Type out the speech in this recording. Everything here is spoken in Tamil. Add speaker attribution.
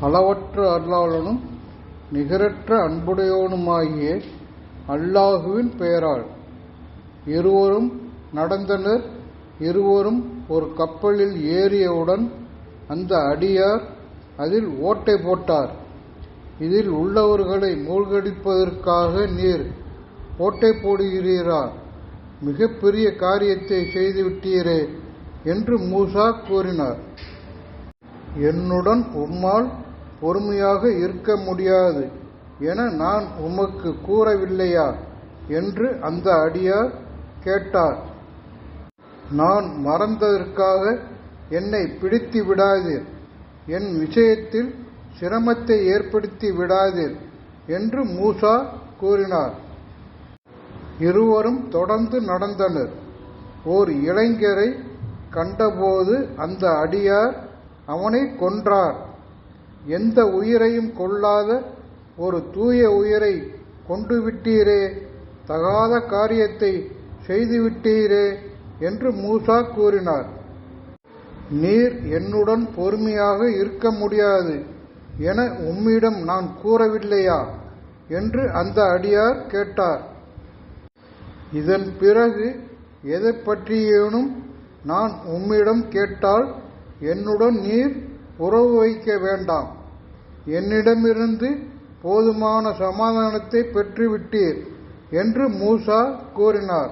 Speaker 1: அளவற்ற அருளாளனும் நிகரற்ற அன்புடையவனுமாகிய அல்லாஹுவின் பெயரால் இருவரும் நடந்தனர். இருவரும் ஒரு கப்பலில் ஏறியவுடன் அந்த அடியார் அதில் ஓட்டை போட்டார். இதில் உள்ளவர்களை மூழ்கடிப்பதற்காக நீர் ஓட்டை போடுகிறீரா? மிகப்பெரிய காரியத்தை செய்துவிட்டீரே என்று மூசா கூறினார். என்னுடன் உம்மால் பொறுமையாக இருக்க முடியாது என நான் உமக்கு கூறவில்லையா? என்று அந்த அடியார் கேட்டார். நான் மறந்ததற்காக என்னை பிடித்து விடாதீர். என் விஷயத்தில் சிரமத்தை ஏற்படுத்தி விடாதீர் என்று மூசா கூறினார். இருவரும் தொடர்ந்து நடந்தனர். ஓர் இளைஞரை கண்டபோது அந்த அடியார் அவனை கொன்றார். எந்த உயிரையும் கொள்ளாத ஒரு தூய உயிரை கொண்டு விட்டீரே தகாத காரியத்தை செய்துவிட்டீரே என்று மூசா கூறினார். நீர் என்னுடன் பொறுமையாக இருக்க முடியாது என உம்மிடம் நான் கூறவில்லையா? என்று அந்த அடியார் கேட்டார். இதன் பிறகு எதை பற்றியேனும் நான் உம்மிடம் கேட்டால் என்னுடன் நீர் உறவு வைக்க வேண்டாம். என்னிடமிருந்து போதுமான சமாதானத்தை பெற்றுவிட்டீர் என்று மூசா கூறினார்.